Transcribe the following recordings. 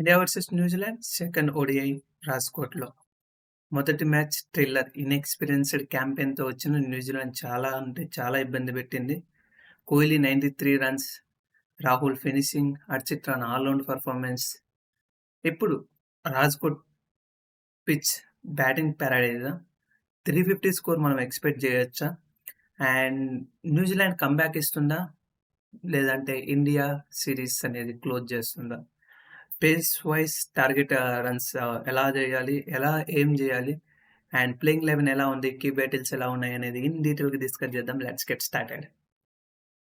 India versus New Zealand second ODI రాజ్కోట్లో. మొదటి match thriller inexperienced క్యాంపెయిన్తో వచ్చిన New Zealand చాలా అంటే చాలా ఇబ్బంది పెట్టింది. Kohli ninety three runs Rahul finishing Harshit Rana all round performance ఇప్పుడు రాజ్కోట్ పిచ్ బ్యాటింగ్ ప్యారాడైజా త్రీ ఫిఫ్టీ స్కోర్ మనం ఎక్స్పెక్ట్ చేయొచ్చా? అండ్ న్యూజిలాండ్ కంబ్యాక్ ఇస్తుందా? లేదంటే ఇండియా సిరీస్ అనేది క్లోజ్ చేస్తుందా? పేస్ వైస్ టార్గెట్ రన్స్ ఎలా చేయాలి ఎలా ఏం చేయాలి అండ్ ప్లేయింగ్ లెవెన్ ఎలా ఉంది కీ బ్యాటిల్స్ ఎలా ఉన్నాయి అనేది ఇన్ డీటెయిల్గా డిస్కస్ చేద్దాం. Let's get started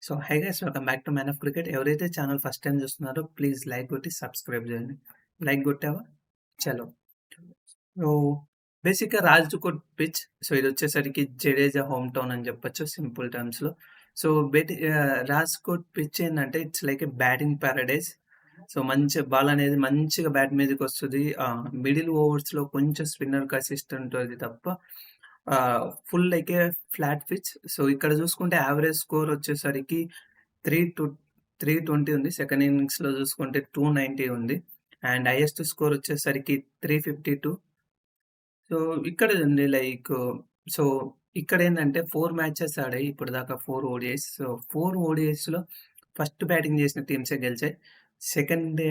so hi guys welcome back to man of cricket ఎవరైతే ఛానల్ ఫస్ట్ టైం చూస్తున్నారో ప్లీజ్ లైక్ కొట్టి సబ్స్క్రైబ్ చేయండి. లైక్ కొట్టావా? చలో. సో బేసిక్గా రాజ్కోట్ పిచ్ సో ఇది వచ్చేసరికి జడేజా హోమ్ టౌన్ అని చెప్పొచ్చు సింపుల్ టర్మ్స్లో సో బేటి రాజ్కోట్ పిచ్ ఏంటంటే it's like a batting paradise so మంచి బాల్ అనేది మంచిగా బ్యాట్ మీదకి వస్తుంది మిడిల్ ఓవర్స్లో కొంచెం స్పిన్నర్ అసిస్ట్ ఉంటుంది తప్ప full like a flat pitch. So ఇక్కడ చూసుకుంటే యావరేజ్ స్కోర్ వచ్చేసరికి త్రీ టు త్రీ ట్వంటీ ఉంది. సెకండ్ ఇన్నింగ్స్లో చూసుకుంటే టూ నైంటీ ఉంది. అండ్ హైయెస్ట్ స్కోర్ వచ్చేసరికి త్రీ ఫిఫ్టీ టూ. సో ఇక్కడ ఉంది లైక్ సో ఇక్కడ ఏంటంటే ఫోర్ మ్యాచెస్ ఆడాయి. ఇప్పుడు దాకా ఫోర్ ఓడిఐస్. సో ఫోర్ ఓడిఐస్లో ఫస్ట్ బ్యాటింగ్ చేసిన టీమ్సే గెలిచాయి. సెకండ్ డే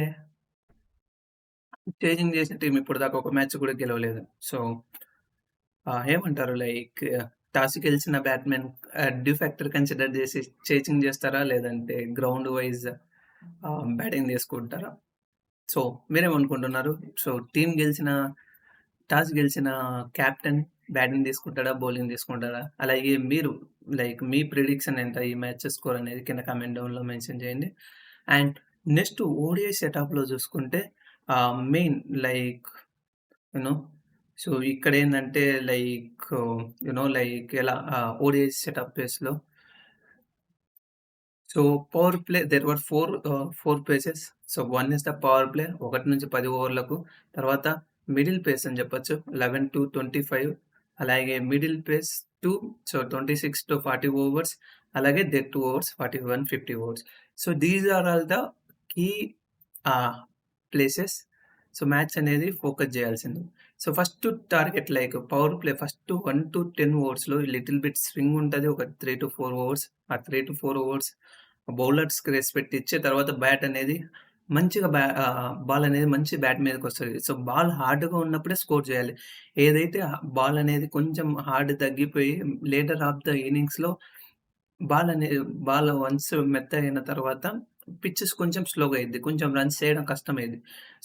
చేంజింగ్ చేసిన టీం ఇప్పుడు దాకా ఒక మ్యాచ్ కూడా గెలవలేదు. సో ఏమంటారు? లైక్ టాస్ గెలిచిన బ్యాట్మెన్ డ్యూ ఫ్యాక్టర్ కన్సిడర్ చేసి చేంజింగ్ చేస్తారా? లేదంటే గ్రౌండ్ వైజ్ బ్యాటింగ్ తీసుకుంటారా? సో మీరేమనుకుంటున్నారు? సో టీం గెలిచిన టాస్ గెలిచిన కెప్టెన్ బ్యాటింగ్ తీసుకుంటాడా? బౌలింగ్ తీసుకుంటాడా? అలాగే మీరు లైక్ మీ ప్రిడిక్షన్ ఎంత ఈ మ్యాచ్ స్కోర్ అనేది కింద కమెంట్ డౌన్లో మెన్షన్ చేయండి. అండ్ నెక్స్ట్ ఓడిఐ సెటప్లో చూసుకుంటే మెయిన్ లైక్ యూనో సో ఇక్కడ ఏంటంటే లైక్ యునో లైక్ ఎలా ఓడిఐ సెటప్ ప్లేస్లో. So power play there were four four places. So one is the power play ఒకటి నుంచి పది ఓవర్లకు. తర్వాత మిడిల్ పేస్ అని చెప్పొచ్చు లెవెన్ టు ట్వంటీ ఫైవ్. అలాగే middle phase two so twenty six to forty overs. అలాగే death two overs forty one fifty overs. So these are all the key places so match అనేది focus చేయాల్సింది. So first target like power play first one to ten ఓవర్స్లో little bit swing ఉంటుంది. ఒక three to four overs ఆ three to four overs bowlers బౌలర్స్కి పెట్టి ఇచ్చే తర్వాత bat అనేది మంచిగా బ్యా బాల్ అనేది మంచి బ్యాట్ మీదకి వస్తుంది. సో బాల్ హార్డ్గా ఉన్నప్పుడే స్కోర్ చేయాలి. ఏదైతే బాల్ అనేది కొంచెం హార్డ్ తగ్గిపోయి లేటర్ ఆఫ్ ద ఇన్నింగ్స్లో బాల్ అనేది బాల్ వన్స్ మెత్త అయిన తర్వాత పిచ్చెస్ కొంచెం స్లోగా అయింది కొంచెం రన్స్ చేయడం కష్టమైంది.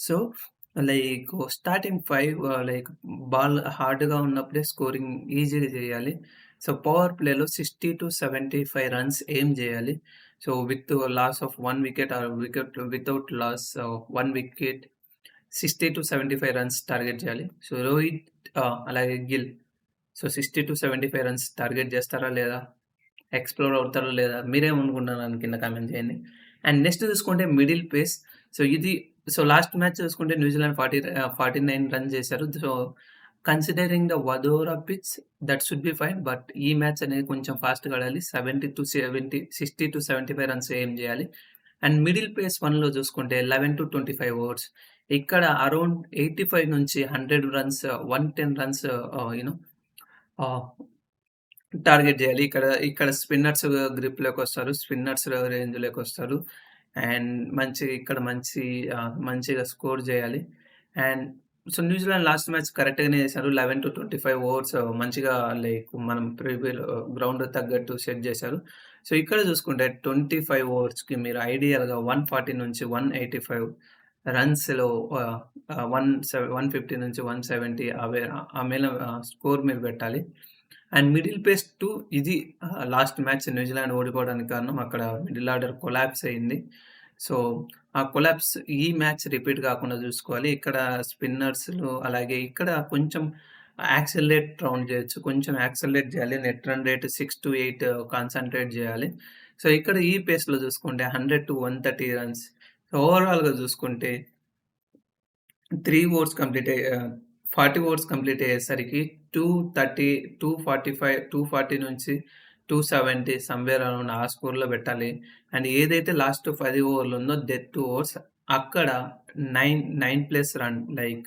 So like starting five like ball హార్డ్గా ఉన్నప్పుడే స్కోరింగ్ ఈజీగా చేయాలి. సో పవర్ ప్లేలో sixty to seventy five runs ఏం చేయాలి? So with loss of one wicket or wicket without loss one wicket sixty to seventy five runs target చేయాలి. So Rohit uh, అలాగే Gill so sixty to seventy five runs target చేస్తారా లేదా? Explore అవుతారా లేదా? మీరేమనుకుంటున్నారు? కింద కామెంట్ చేయండి. అండ్ నెక్స్ట్ చూసుకుంటే మిడిల్ పేస్ సో ఇది సో లాస్ట్ మ్యాచ్ చూసుకుంటే New Zealand forty forty nine run చేశారు. So considering the Vadodara pitch that should be fine but ఈ మ్యాచ్ అనేది కొంచెం ఫాస్ట్గా ఆడాలి seventy to seventy sixty to seventy five runs ఏం చేయాలి? అండ్ మిడిల్ పేస్ వన్లో చూసుకుంటే eleven to twenty five overs ఇక్కడ అరౌండ్ ఎయిటీ ఫైవ్ నుంచి hundred runs one ten runs you know target చేయాలి. ఇక్కడ ఇక్కడ స్పిన్నర్స్ గ్రిప్లోకి వస్తారు స్పిన్నర్స్ రేంజ్లోకి వస్తారు. అండ్ మంచి ఇక్కడ మంచి మంచిగా స్కోర్ చేయాలి. And so New Zealand last match కరెక్ట్గానే చేశారు. Eleven to twenty five overs మంచిగా లైక్ మనం ప్రివ్యూ గ్రౌండ్ తగ్గట్టు సెట్ చేశారు. సో ఇక్కడ చూసుకుంటే ట్వంటీ ఫైవ్ ఓవర్స్కి మీరు ఐడియల్గా వన్ ఫార్టీ నుంచి వన్ ఎయిటీ ఫైవ్ రన్స్లో వన్ సెవెన్ వన్ ఫిఫ్టీ నుంచి వన్ సెవెంటీ అవే ఆ మేల స్కోర్ మీరు పెట్టాలి. అండ్ మిడిల్ పేస్ టు ఇది లాస్ట్ మ్యాచ్ న్యూజిలాండ్ ఓడిపోవడానికి కారణం అక్కడ మిడిల్ ఆర్డర్ కొలాప్స్ అయింది. సో ఆ కొలాప్స్ ఈ మ్యాచ్ రిపీట్ కాకుండా చూసుకోవాలి. ఇక్కడ స్పిన్నర్స్లు అలాగే ఇక్కడ కొంచెం యాక్సలరేట్ రౌండ్ చేయొచ్చు. కొంచెం యాక్సలరేట్ చేయాలి. Net run rate six to eight concentrate చేయాలి. సో ఇక్కడ ఈ పేస్లో చూసుకుంటే hundred to one thirty runs. ఓవరాల్గా చూసుకుంటే త్రీ ఓవర్స్ కంప్లీట్ అయ్యే ఫార్టీ ఓవర్స్ కంప్లీట్ అయ్యేసరికి two thirty two forty five two forty నుంచి టూ సెవెంటీ సమ్వేర్ అరౌండ్ ఆ స్కోర్లో పెట్టాలి అండ్ ఏదైతే లాస్ట్ పది ఓవర్లు ఉందో డెత్ టూ ఓవర్స్ అక్కడ 9, 9 plus run like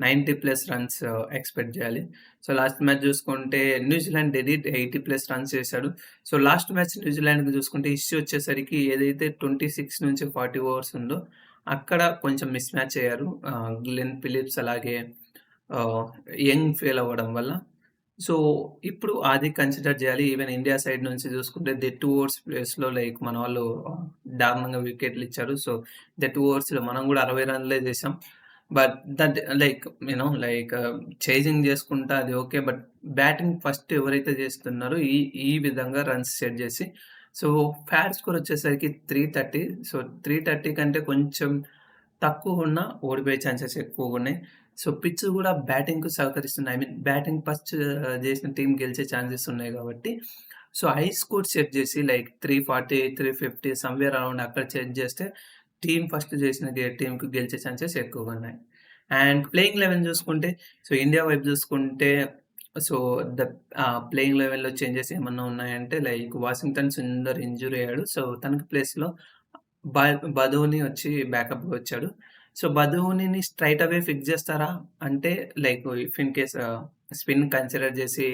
90 plus runs expect చేయాలి సో, లాస్ట్ మ్యాచ్ చూసుకుంటే New Zealand death 80 plus runs చేశాడు. సో, లాస్ట్ మ్యాచ్ న్యూజిలాండ్‌కి చూసుకుంటే ఇష్యూ వచ్చేసరికి ఏదైతే 26 నుంచి 40 ఓవర్స్ ఉందో అక్కడ కొంచెం మిస్ మ్యాచ్ అయ్యారు. Uh, గ్లెన్ ఫిలిప్స్ అలాగే యంగ్ ఫెయిల్ అవ్వడం వల్ల. సో, ఇప్పుడు అది కన్సిడర్ చేయాలి ఈవెన్ ఇండియా సైడ్ నుంచి చూసుకుంటే డెడ్ 2 ఓవర్స్ ప్లేస్‌లో లైక్ మన వాళ్ళు దారుణంగా వికెట్లు ఇచ్చారు. సో, డెడ్ 2 ఓవర్స్‌లో మనం కూడా అరవై రన్‌లే చేసాం but that like you know like chasing చేసుకుంటా అది ఓకే. బట్ బ్యాటింగ్ ఫస్ట్ ఎవరైతే చేస్తున్నారో ఈ ఈ విధంగా రన్స్ సెట్ చేసి సో, ఫ్యాట్ స్కోర్ వచ్చేసరికి 330 సో, 330 కంటే కొంచెం తక్కువ ఉన్న ఓడిపోయే ఛాన్సెస్ ఎక్కువగా ఉన్నాయి సో, పిచ్ కూడా బ్యాటింగ్కు సహకరిస్తుంది. ఐ మీన్ బ్యాటింగ్ ఫస్ట్ చేసిన టీం గెలిచే ఛాన్సెస్ ఉన్నాయి కాబట్టి సో, హై స్కోర్ సెట్ చేసి లైక్ 340, 350 సమ్‌వేర్ అరౌండ్ అక్కడ సెట్ చేస్తే టీం ఫస్ట్ చేసిన టీంకి గెలిచే ఛాన్సెస్ ఎక్కువగా ఉన్నాయి అండ్ ప్లేయింగ్ లెవెన్ చూసుకుంటే సో, ఇండియా వైపు చూసుకుంటే సో, ద ప్లేయింగ్ 11లో చేంజెస్ ఏమన్నా ఉన్నాయంటే లైక్ వాషింగ్టన్ సుందర్ ఇంజూర్ అయ్యాడు. సో, తనకి ప్లేస్‌లో బ బదోని వచ్చి బ్యాకప్‌గా వచ్చాడు. సో, బధువుని స్ట్రైట్ అవే ఫిక్స్ చేస్తారా అంటే like if in case spin consider చేసి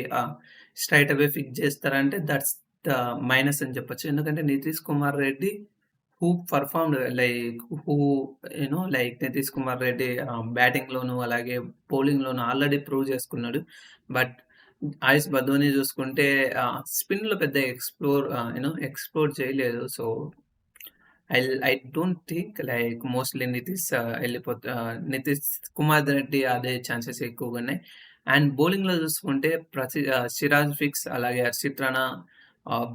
స్ట్రైట్ అవే ఫిక్స్ చేస్తారా అంటే దట్స్ ద మైనస్ అని చెప్పొచ్చు. ఎందుకంటే Nitish Kumar Reddy who performed like who you know like Nitish Kumar Reddy బ్యాటింగ్‌లోను అలాగే బౌలింగ్‌లోను ఆల్రెడీ ప్రూవ్ చేసుకున్నాడు. బట్ ఆయుష్ బధోని చూసుకుంటే స్పిన్‌లో పెద్ద ఎక్స్‌ప్లోర్ యూనో ఎక్స్‌ప్లోర్ చేయలేదు. So, I I don't think like mostly Nitish వెళ్ళిపోతా నితీష్ కుమార్ రెడ్డి ఆడే ఛాన్సెస్ ఎక్కువగా ఉన్నాయి అండ్ బౌలింగ్‌లో చూసుకుంటే ప్రతి సిరాజ్ ఫిక్స్ అలాగే Harshit Rana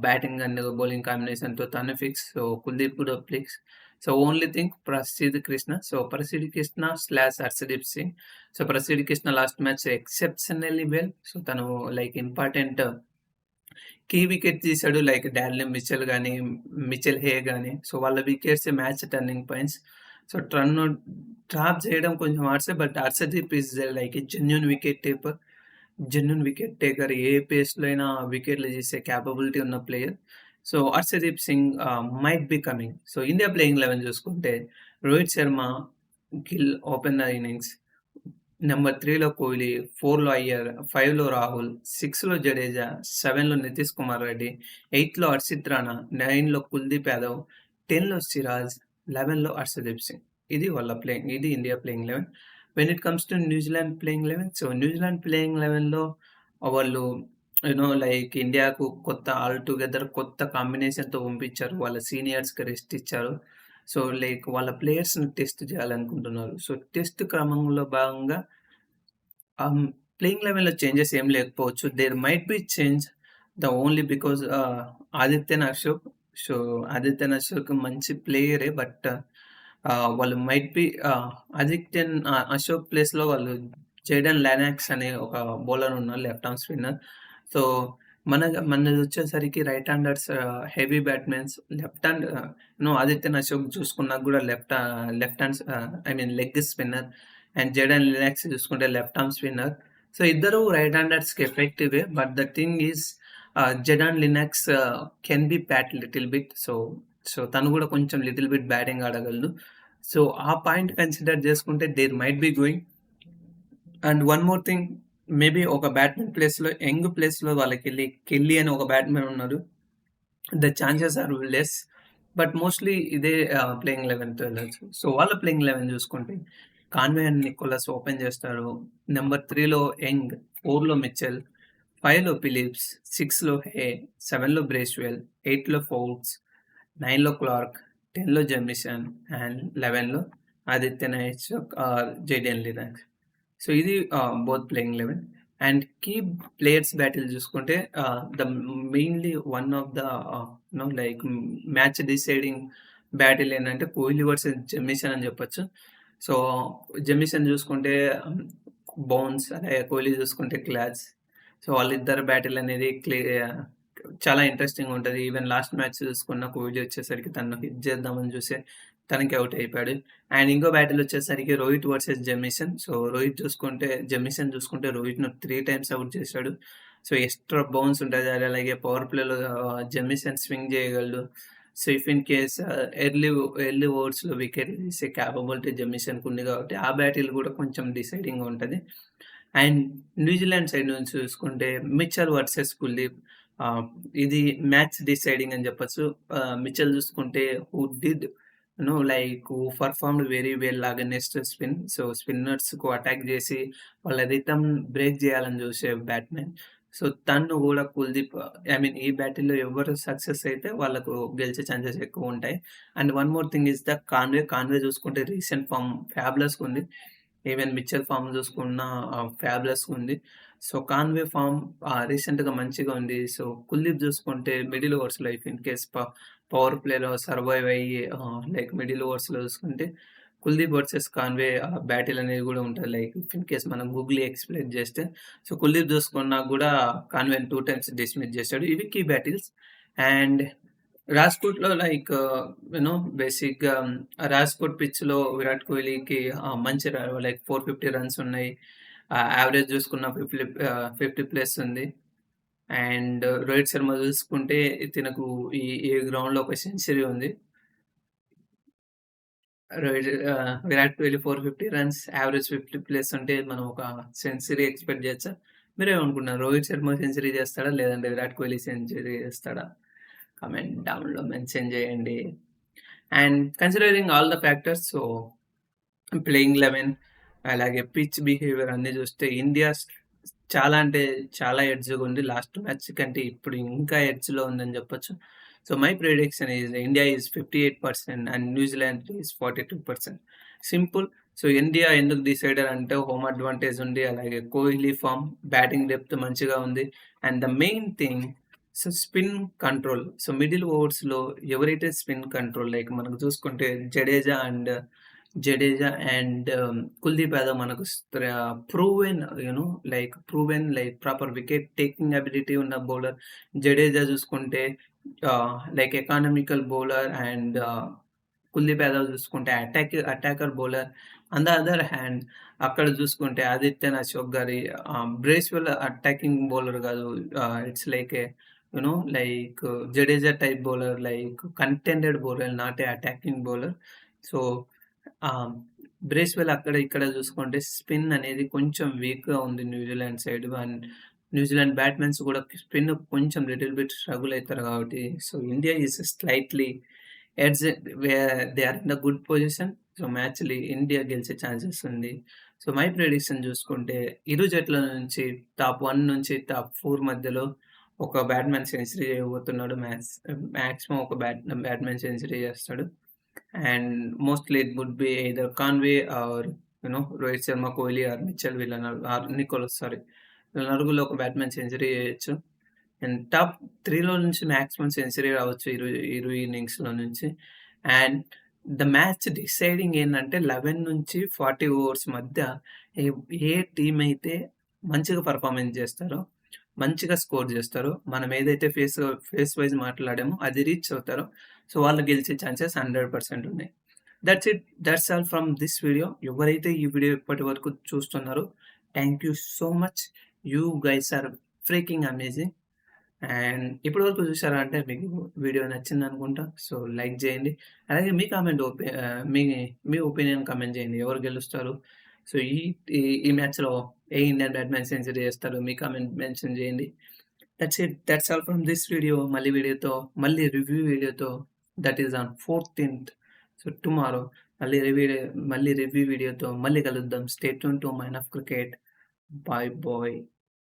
batting and bowling కాంబినేషన్‌తో తను ఫిక్స్. సో, కుల్దీప్ కూడా fix. So, only thing Prasidh Krishna. So, Prasidh Krishna slash Harshdeep Singh. So, Prasidh Krishna last match exceptionally well. So, తను లైక్ ఇంపార్టెంట్ కీ వికెట్ తీశాడు like Daryl Mitchell కానీ Mitchell Hay కానీ so, వాళ్ళ wickets match turning points. So, turn drop చేయడం కొంచెం హార్డ్సే but Harshdeep is like a genuine wicket taker genuine wicket taker. ఏ పేస్‌లో అయినా వికెట్లు తీసే కేపబిలిటీ ఉన్న player. So, Harshdeep Singh ah, might be coming. So, India playing eleven చూసుకుంటే Rohit Sharma, Gill open innings. Number త్రీలో కోహ్లీ, ఫోర్లో అయ్యర్, ఫైవ్లో రాహుల్, సిక్స్లో జడేజా, సెవెన్లో నితీష్ కుమార్ రెడ్డి, ఎయిత్లో హర్షిత్ రాణా, నైన్లో కుల్దీప్ యాదవ్, 10లో సిరాజ్, 11లో హర్షదీప్ సింగ్. ఇది వాళ్ళ ప్లేయింగ్. ఇది India playing 11. When it comes to New Zealand playing 11 so, New Zealand playing 11లో వాళ్ళు యూ నో లైక్ ఇండియాకు కొత్త ఆల్ టుగెదర్ కొత్త కాంబినేషన్‌తో పంపించారు. వాళ్ళ సీనియర్స్‌కి రెస్ట్ ఇచ్చారు. సో, లైక్ వాళ్ళ ప్లేయర్స్‌ని టెస్ట్ చేయాలనుకుంటున్నారు సో, టెస్ట్ క్రమంలో భాగంగా ప్లేయింగ్ 11లో చేంజెస్ ఏం లేకపోవచ్చు. There might be change the only because Adithya Ashok. So, Adithya Ashok మంచి ప్లేయరే బట్ వాళ్ళు మైట్ బి ఆదిత్యన్ అశోక్ ప్లేస్‌లో వాళ్ళు జైడన్ లానాక్స్ అనే ఒక బౌలర్ ఉన్నారు లెఫ్ట్ ఆర్మ్ స్పిన్నర్. సో, మన మనది వచ్చేసరికి right handers heavy batsmen left hand no Adithya Ashok చూసుకున్నా కూడా left left hands I mean leg spinner and Jayden Lennox చూసుకుంటే లెఫ్ట్ ఆర్మ్ స్పిన్నర్. సో, ఇద్దరు రైట్ హ్యాండర్స్‌కి ఎఫెక్టివే. But the thing is Z Jayden Lennox can be bat little bit. So, so, తను కూడా కొంచెం little bit batting ఆడగలడు. So, ఆ point consider చేసుకుంటే there might be going. And one more thing maybe ఒక బ్యాట్మెన్ ప్లేస్‌లో యంగ్ ప్లేస్‌లో వాళ్ళకెళ్ళి కెల్లీ అని ఒక బ్యాట్మెన్ ఉన్నారు. The chances are less. But mostly ఇదే ఆహ్, ప్లేయింగ్ 11తో వెళ్ళొచ్చు. సో, వాళ్ళ ప్లేయింగ్ 11 చూసుకుంటే కాన్వే అండ్ నికోలస్ ఓపెన్ చేస్తారు నంబర్ 3లో యంగ్, 4లో మిచెల్, 5లో ఫిలిప్స్, 6లో హే, 7లో బ్రేస్‌వెల్, 8లో ఫోర్బ్స్, 9లో క్లార్క్, 10లో Jamieson and 11లో Adithya Ashok or Jayden Lennox. So, ఇది both playing 11 and key players battle చూసుకుంటే the mainly one of the no like match deciding battle ఏంటంటే కోహ్లీ వర్సెస్ జమిషన్ అని చెప్పొచ్చు సో, జమిషన్ చూసుకుంటే బౌన్స్ అలాగే కోహ్లీ చూసుకుంటే క్లాచ్. సో, వాళ్ళిద్దరు బ్యాటిల్ అనేది క్లియర్ చాలా ఇంట్రెస్టింగ్ ఉంటుంది ఈవెన్ లాస్ట్ మ్యాచ్ చూసుకున్న కోహ్లీ వచ్చేసరికి తనను హిట్ చేద్దామని చూస్తే తనకి అవుట్ అయిపోయాడు. అండ్ ఇంకో బ్యాటిల్ వచ్చేసరికి Rohit versus Jamieson. So, Rohit చూసుకుంటే జెమిసన్ చూసుకుంటే రోహిత్‌ను త్రీ టైమ్స్ అవుట్ చేశాడు. సో, ఎక్స్‌ట్రా బౌన్స్ ఉంటుంది అలాగే పవర్ ప్లేలో ఆహ్, స్వింగ్ చేయగలడు. So, if in case early early ఓవర్స్‌లో wicket తీసే క్యాపబిలిటీ జెమిసన్‌కి ఉంది కాబట్టి ఆ బ్యాటిల్ కూడా కొంచెం డిసైడింగ్‌గా ఉంటుంది అండ్ న్యూజిలాండ్ సైడ్ నుంచి చూసుకుంటే మిచ్చల్ వర్సెస్ కుల్దీప్ ఇది మ్యాచ్ డిసైడింగ్ అని చెప్పొచ్చు. మిచెల్ చూసుకుంటే who did no like performed very well next spin. So, స్పిన్నర్స్‌కు attack చేసి వాళ్ళ రిథమ్ బ్రేక్ చేయాలని చూసే బ్యాట్‌మెన్. సో, తను కూడా కుల్దీప్ ఐ మీన్ ఈ బ్యాటింగ్లో ఎవరు సక్సెస్ అయితే వాళ్ళకు గెలిచే ఛాన్సెస్ ఎక్కువ ఉంటాయి and one more thing is the Conway. Conway చూసుకుంటే రీసెంట్ ఫార్మ్ ఫ్యాబులస్‌గా ఉంది. ఈవెన్ మిచ్చర్ ఫార్మ్ చూసుకున్న ఫ్యాబ్లెస్ ఉంది. సో, కాన్వే ఫామ్ రీసెంట్‌గా మంచిగా ఉంది. సో, కుల్దీప్ చూసుకుంటే middle overs life in case ప పవర్ ప్లేలో సర్వైవ్ అయ్యి లైక్ మిడిల్ ఓవర్స్‌లో చూసుకుంటే కుల్దీప్ వర్సెస్ కాన్వే బ్యాటిల్ అనేది కూడా ఉంటుంది లైక్ ఇన్ కేస్ మనం గూగులీ ఎక్స్‌ప్లెయిన్ చేస్తే. సో, కుల్దీప్ చూసుకున్నా కూడా కాన్వేని టూ టైమ్స్ డిస్మిస్ చేశాడు ఇవి కీ బ్యాటిల్స్. అండ్ రాజ్‌కోట్‌లో లైక్ యూ uh, నో బేసిక్‌గా um, రాజ్‌కోట్ పిచ్‌లో విరాట్ కోహ్లీకి ఆహ్, మంచి ర లైక్ 450 రన్స్ ఉన్నాయి. ఆహ్, యావరేజ్ చూసుకున్న ఫిఫ్లీ ఆహ్, 50 ప్లస్ ఉంది. అండ్ uh, రోహిత్ శర్మ చూసుకుంటే తినకు ఈ ఈ గ్రౌండ్‌లో ఒక సెంచరీ ఉంది. Rohit ah, Virat Kohli 450 runs, average 50 plus ఉంటే మనం ఒక సెంచరీ ఎక్స్‌పెక్ట్ చేయొచ్చా? మీరేమనుకుంటున్నారు? రోహిత్ శర్మ సెంచరీ చేస్తాడా? లేదంటే విరాట్ కోహ్లీ సెంచరీ చేస్తాడా? కమెంట్ డౌన్‌లో మెన్షన్ చేయండి. And considering all the factors so, playing 11 అలాగే పిచ్ బిహేవియర్ అన్నీ చూస్తే ఇండియా చాలా అంటే చాలా ఎడ్జ్‌గా ఉంది. లాస్ట్ మ్యాచ్ కంటే ఇప్పుడు ఇంకా ఎడ్జ్‌లో ఉందని చెప్పొచ్చు. So, my prediction is India is fifty eight percent and New Zealand is forty two percent simple. So, India ఎందుకు డిసైడర్ అంటే హోమ్ అడ్వాంటేజ్ ఉంది. అలాగే కోహ్లీ ఫార్మ్, బ్యాటింగ్ డెప్త్ మంచిగా ఉంది. And the main thing so, spin control. So, middle ఓవర్స్‌లో ఎవరైతే spin control like మనకు చూసుకుంటే Jadeja and Jadeja and um, Kuldeep Yadav మనకు proven you know like proven like proper wicket taking ability ఉన్న బౌలర్. జడేజా చూసుకుంటే like economical bowler and Kuldeep Yadav చూసుకుంటే attack attacker bowler. On the other hand అక్కడ చూసుకుంటే ఆదిత్యనాథ్ అశోక్ గారి బ్రేస్‌వెల్ అటాకింగ్ బౌలర్ కాదు. It's like a you know like Jadeja type bowler like contended bowler not a attacking bowler. So, Bracewell అక్కడ ఇక్కడ చూసుకుంటే spin అనేది కొంచెం వీక్‌గా ఉంది New Zealand side. And New Zealand batsmen కూడా స్పిన్ కొంచెం లిటిల్ బిట్ స్ట్రగుల్ అవుతారు కాబట్టి so, India is slightly edge they are in the good position. So, మ్యాచ్లీ India గెలిచే ఛాన్సెస్ ఉంది. సో, మై ప్రిడిక్షన్ చూసుకుంటే ఇరు జట్ల నుంచి టాప్ వన్ నుంచి టాప్ ఫోర్ మధ్యలో ఒక బ్యాట్మెన్ సెంచరీ చేయబోతున్నాడు. మ్యాక్స్ మ్యాక్సిమం ఒక బ్యాట్ బ్యాట్మెన్ సెంచరీ చేస్తాడు. And mostly it would be either Conway or you know Rohit Sharma, Kohli or Mitchell వీళ్ళ ఆర్ నికోలస్ సారీ వీళ్ళ నలుగురిలో ఒక బ్యాట్మెన్ సెంచరీ చేయొచ్చు. అండ్ టాప్ త్రీలో నుంచి మ్యాక్సిమం సెంచరీ రావచ్చు ఇరు ఇరు ఇన్నింగ్స్‌లో నుంచి. అండ్ ద మ్యాచ్ డిసైడింగ్ ఏంటంటే లెవెన్ నుంచి ఫార్టీ ఓవర్స్ మధ్య ఏ ఏ టీమ్ అయితే మంచిగా పర్ఫార్మెన్స్ చేస్తారో, మంచిగా స్కోర్ చేస్తారు మనం ఏదైతే ఫేస్ ఫేస్ వైస్ మాట్లాడామో అది రీచ్ అవుతారో సో, వాళ్ళు గెలిచే ఛాన్సెస్ 100% ఉన్నాయి. That's it. That's all from this video. ఎవరైతే ఈ వీడియో ఇప్పటి వరకు చూస్తున్నారో thank you so much. You guys are freaking amazing. And ఇప్పటి వరకు చూసారా అంటే మీకు వీడియో నచ్చింది అనుకుంటా సో, లైక్ చేయండి. అలాగే మీ కామెంట్ ఓపీ మీ మీ ఒపీనియన్ కామెంట్ చేయండి. ఎవరు గెలుస్తారు? సో, ఈ ఈ మ్యాచ్‌లో ఏ ఇండియన్ బ్యాట్‌మన్ సెంచరీ చేస్తారు మీ కామెంట్ మెన్షన్ చేయండి. That's it. That's all from this video. మళ్ళీ వీడియోతో మళ్ళీ రివ్యూ వీడియోతో దట్ ఈస్ ఆన్ 14థ్ సో, టుమారో మళ్ళీ రివ్యూ మళ్ళీ రివ్యూ వీడియోతో మళ్ళీ కలుద్దాం. State to mind of cricket. Bye bye.